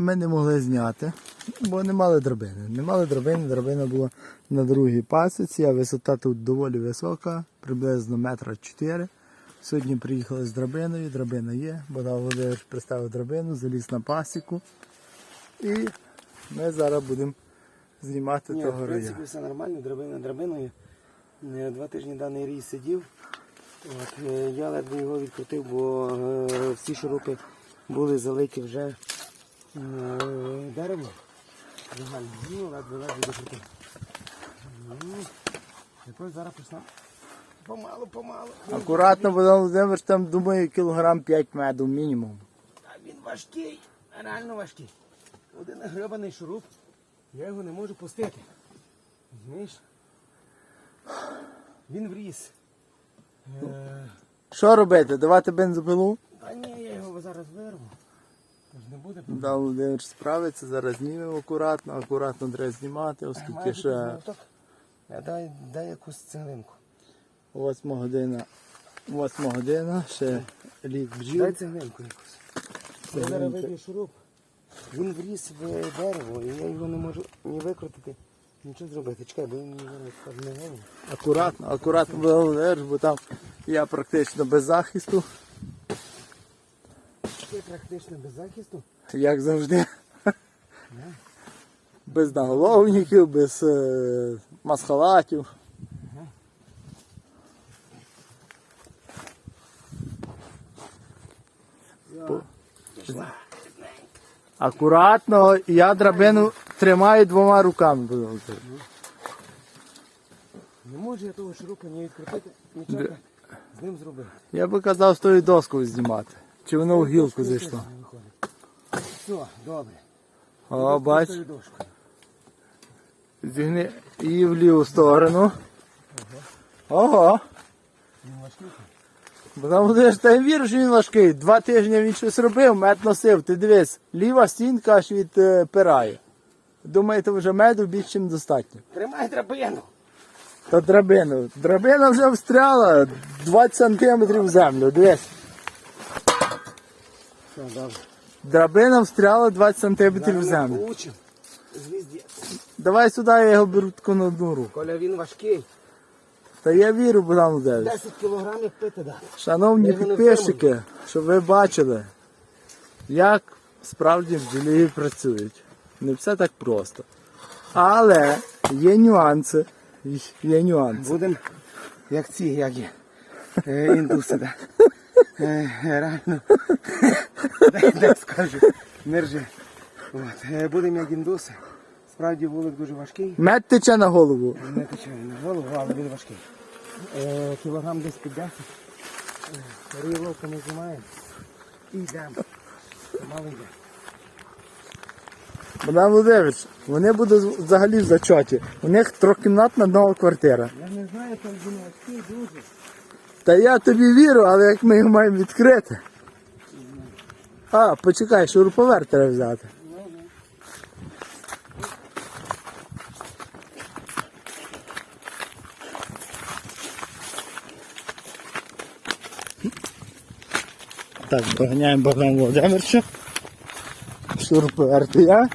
ми не могли зняти, бо не мали драбини. Не мали драбини, драбина була на другій пасіці, а висота тут доволі висока, приблизно метра 4. Сьогодні приїхали з драбиною, драбина є, Богдан Володимирович приставив драбину, заліз на пасіку. І ми зараз будемо знімати Ні, того в принципі, роя. все нормально, драбина драбиною. Е, Два тижні даний рій сидів. От, е, я ледве його відкрутив, бо е, всі шурупи були залиті вже е. Загально. Ну, ледве докрутив. Ну, якось зараз почнемо. Помалу, помалу. Акуратно, Богдан Володимирович там думаю кілограм 5 меду мінімум. А він важкий, реально важкий. Один гребаний шуруп, я його не можу пустити. Розумієш? Він вріс. Е, Що робити? Давати бензопилу? Та ні, я його зараз вирву. Не буде. Да, Володимир справиться, зараз знімемо акуратно, акуратно треба знімати, оскільки ще Дай, дай якусь цеглинку. 8 година, 8 година, ще Дай бджіл. цеглинку якусь. Я зараз виб'ю шуруп. Він вріс в дерево, і я його не можу ні викрутити, нічого зробити. Чекай, бо він зараз падне голову. Акуратно, акуратно бо там я практично без захисту, Ти практично без захисту. як завжди. Без наголовників, без е, масхалатів. По- Акуратно, я драбину тримаю двома руками. Не можу я того шурупа не відкрутити, нічого з ним зробити. Я би казав з тою доскою знімати. Чи воно в гілку зайшло? Все, добре. О, бач, зігни і в ліву сторону. Ого. Важкий. Богдан Володимирович, та що він важкий. Два тижні він щось робив, мед носив. Ти дивись, ліва стінка аж відпирає. Думаєте, вже меду більше, ніж достатньо. Тримай драбину. Та драбину. Драбина вже встряла 20 сантиметрів в землю. Дивись. Все, добре. Драбина встряла 20 сантиметрів в землю. получимо. Звізді. Давай сюди, я його беру таку на одну руку. Коля він важкий. Та я вірю, Богдан Володимирович. 10 кілограмів пити дати. Шановні Я його не підписчики, щоб ви бачили, як справді бджолі працюють. Не все так просто. Але є нюанси. Є нюанси. Будемо як ці, як є. Е, індуси, да. Е, реально. Дай, дай скажу. Не ржи. От. Е, будемо як індуси. Справді вулик дуже важкий. Мед тече на голову. Не тече на голову, але він важкий. Е, кілограм десь під 10. Е, Рівловку ми знімаємо. І йдемо. Мало йде. Богдан Володимирович, вони будуть взагалі в зачоті. У них трьохкімнатна нова квартира. Я не знаю, там важкий дуже. Та я тобі вірю, але як ми його маємо відкрити. А, почекай, шуруповерт треба взяти. Так, доганяємо Богдан Володимировича. Шуруповерт я.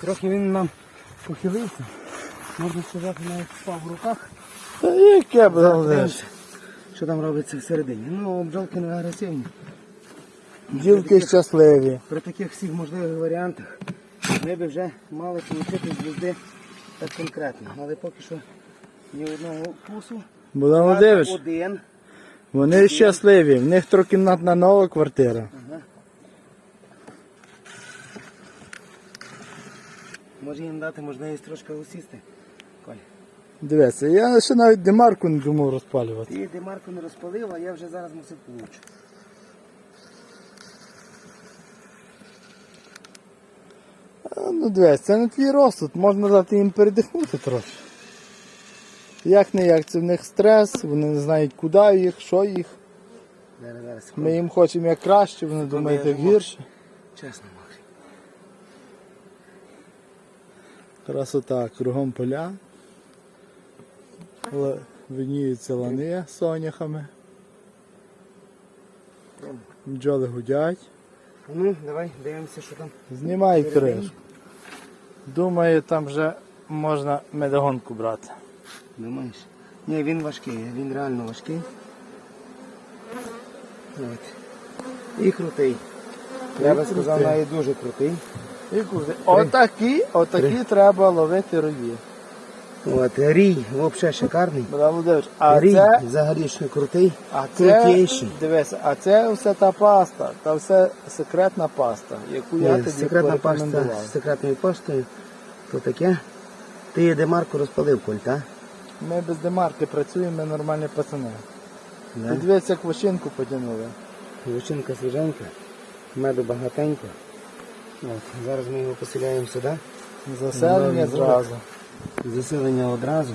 Трохи він нам похилився. Можна сказати, навіть впав в руках. Та яке Богдан Що там робиться всередині? Ну, бджолки не агресивні. Ділки щасливі. При таких всіх можливих варіантах ми б вже мали отримати звізди так конкретно. Але поки що ні одного вкусу. Богдан Володимирович, Один. вони щасливі. В них трьохкімнатна нова квартира. Ага. Може їм дати можливість трошки усісти. Коль. Дивися, я ще навіть демарку не думав розпалювати. Ти демарку не розпалив, а я вже зараз мусив получу. Ну дивись, це не твій розсуд, можна дати їм передихнути трохи. Як не як, це в них стрес, вони не знають куди їх, що їх. Зараз, зараз. Ми їм хочемо як краще, вони думають як гірше. Чесно, мокрий. Красота, кругом поля. Виніються лани з соняхами. Бджоли гудять. Ну, давай дивимося, що там. Знімай кришку. Думаю, там вже можна медогонку брати. Думаєш? Ні, він важкий, він реально важкий. От. І крутий. Я би сказав, крутий. навіть дуже крутий. І куди? Отакі, отакі треба ловити рої. От, рій взагалі шикарний. Богдан Володимирович, а рій це, взагалі ще крутий. а це, крутіший. дивися, а це все та паста, та все секретна паста, яку я Ні, тобі секретна порекомендував. з секретною поштою. То таке. Ти демарку розпалив, Коль, так? Ми без демарки працюємо, ми нормальні пацани. Да? Ти дивись, як вощинку потягнули. Личинка свіженька, меду багатенько. От, зараз ми його поселяємо сюди. Заселення Ну, зразу. Заселення одразу.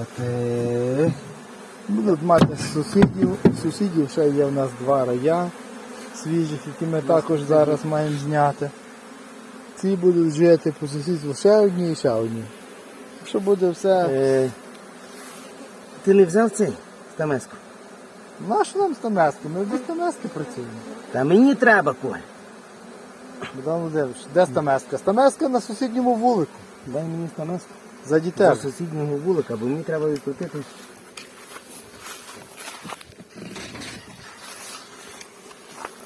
От, е, Будуть мати сусідів. Сусідів ще є в нас два рая свіжих, які ми також зараз маємо зняти. Ці будуть жити по сусідству ще одні і ще одні. Якщо буде все. е, ти не взяв цей стамеску? Нащо нам стамески? Ми без стамески працюємо. Та мені треба, Коль. Богдан Володимирович, де стамеска? Стамеска на сусідньому вулику. Дай мені стамеску. За До дітей. сусіднього вулика, бо мені треба відкрутити.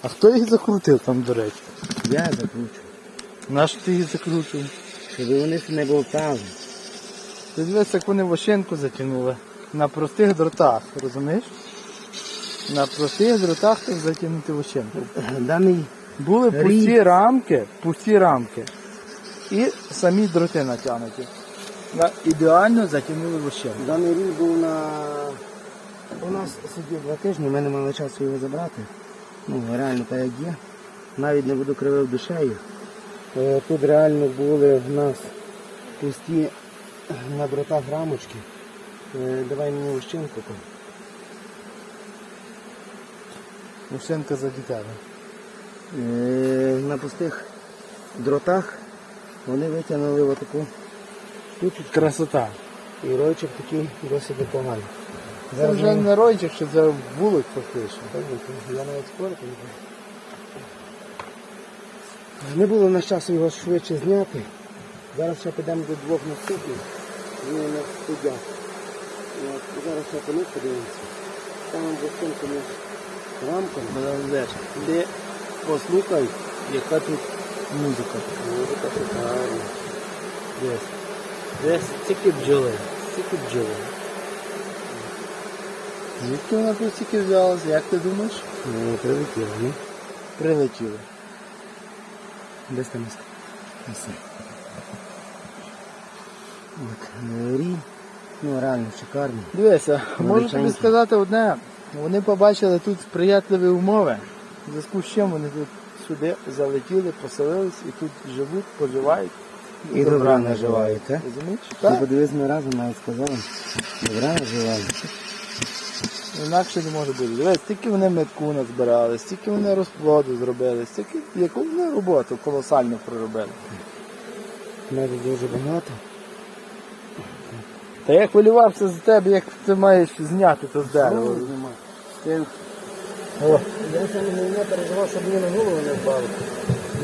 А хто їх закрутив там, до речі? Я закручу. Нащо ти їх закрутив? Щоб вони не болтали. Ти дивись, як вони вощинку затягнули. На простих дротах, розумієш? На простих дротах так затягнути вощинку. Даний Були пусті рамки, пусті рамки. І самі дроти натягнуті. На ідеально затягнули вощинку. Даний рік був на. У нас сидів два тижні, ми не мали часу його забрати. Ну, реально так як є. Навіть не буду кривив душею. Е, Тут реально були в нас пусті на дротах рамочки. Е, Давай мені ущинку. там. Вощинка за дітей. Е, На пустих дротах вони витягнули отаку штучку. Красота. І ройчик такий досить непоганий. Це вже не ройчик, що це вулик фактично. Я навіть спорити не буду. Не було в нас часу його швидше зняти. Зараз ще підемо до двох наступних. Вони у нас сидять. Зараз ще по подивимося. Там двохтинками рамками. Богдан Володимирович, Ти послухай, яка тут музика. Музика шикарна. Десь. Десь тільки бджоли. Тільки бджоли. Звідки вона тут тільки взялася? Як ти думаєш? Ну, прилетіло, ну. Прилетіли. Десь там іска. Ось. От, е. Ну, реально шикарний. Дивися, можу тобі сказати одне. Вони побачили тут сприятливі умови. В зв'язку з чим вони тут сюди залетіли, поселились і тут живуть, поживають. І добра наживають, так? Так. подивись, ми разом навіть сказали. Добра наживають. Інакше не може бути. Дивись, стільки вони метку назбирали, стільки вони розплоду зробили, стільки яку вони роботу колосальну проробили. Меду дуже багато. Та я хвилювався за тебе, як ти маєш зняти це з дерева. Ти... О, Я не переживав, щоб мені на голову не впало.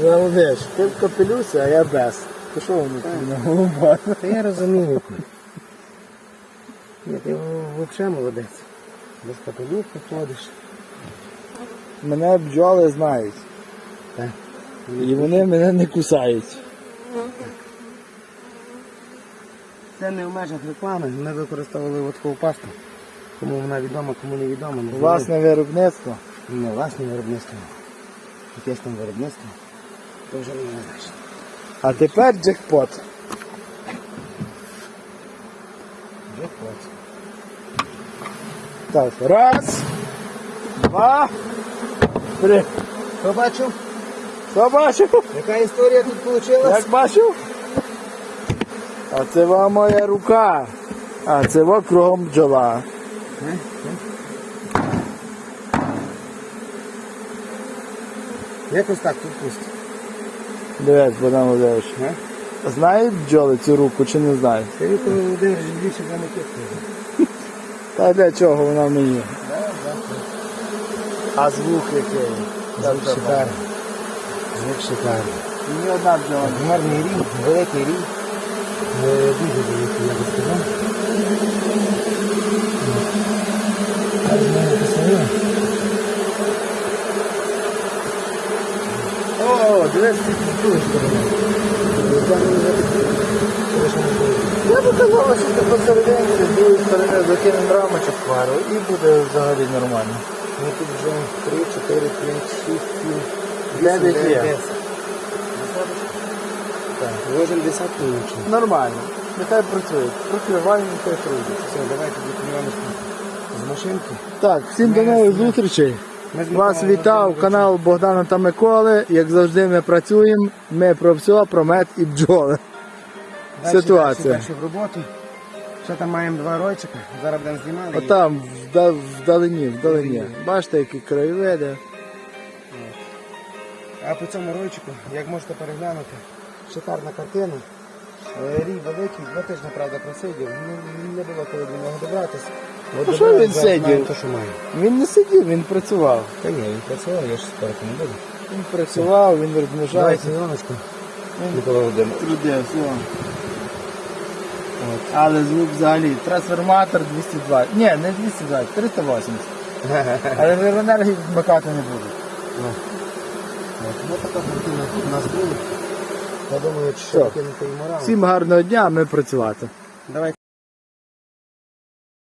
я видиш, ти в капелюсі, а я без. Ти що воно тобі на голову? Та я розумію. Ні, ти взагалі молодець. Без капелюха ходиш. Мене бджоли знають. Так. І вони мене не кусають. Це не в межах реклами. Ми використовували водкову пасту. Кому вона відома, кому не відома. не. Власне виробництво. Не власне виробництво. Якесь там виробництво. То вже не знаєш. А тепер джекпот. Джекпот. Так, раз, два, три. Що бачив? Що бачив? Яка історія тут вийшла? Як бачив? А це вам моя рука. А це во кругом бджола. Якось так тут пусто. Дивись, Богдан Володимирович. Знають бджоли цю руку чи не знають? Ти Віктор Володимирович більше за не. Та для чого вона мені? А звук який? Звук шикарний. Звук шикарний. І ні одна бджола. Гарний рій, великий рій. Е, Дуже великий, я би сказав. З. О, дивись. Я б казав, що ти посерединці, з другої сторони закинемо рамочок пару і буде взагалі нормально. Ну тут вже 3, 4, 5, 6, 7, Дев'ять є. Так, ложимо десятку нічого. Нормально. Нехай працює. Прикриваємо, нехай пройде. Все, давайте документи з машинки. Так, всім до нових зустрічей. Вас вітав канал Богдана та Миколи. Як завжди ми працюємо. Ми про все, про мед і бджоли. Дальше, Ситуація. Дальше, дальше в роботу. Ще там маємо два ройчика. Зараз будемо знімати. А там вда- вдалині, вдалині. Бачите, які краєвиди. А по цьому ройчику, як можете переглянути, шикарна картина. Е, Рій великий, два тижні, правда, просидів. Не, не було коли до нього добратися. От Ну, що він сидів? Він не сидів, він працював. Та ні, він працював, я ж спорити не буду. Він працював, він розмножався. Давайте Микола Володимирович. Трудився. От. Але звук взагалі. Трансформатор 220. Ні, не 220, 380. Але в енергії вмикати не будуть. Ну така картина у нас буде. Я думаю, що кинути і. Всім гарного дня, ми працювати. Давайте.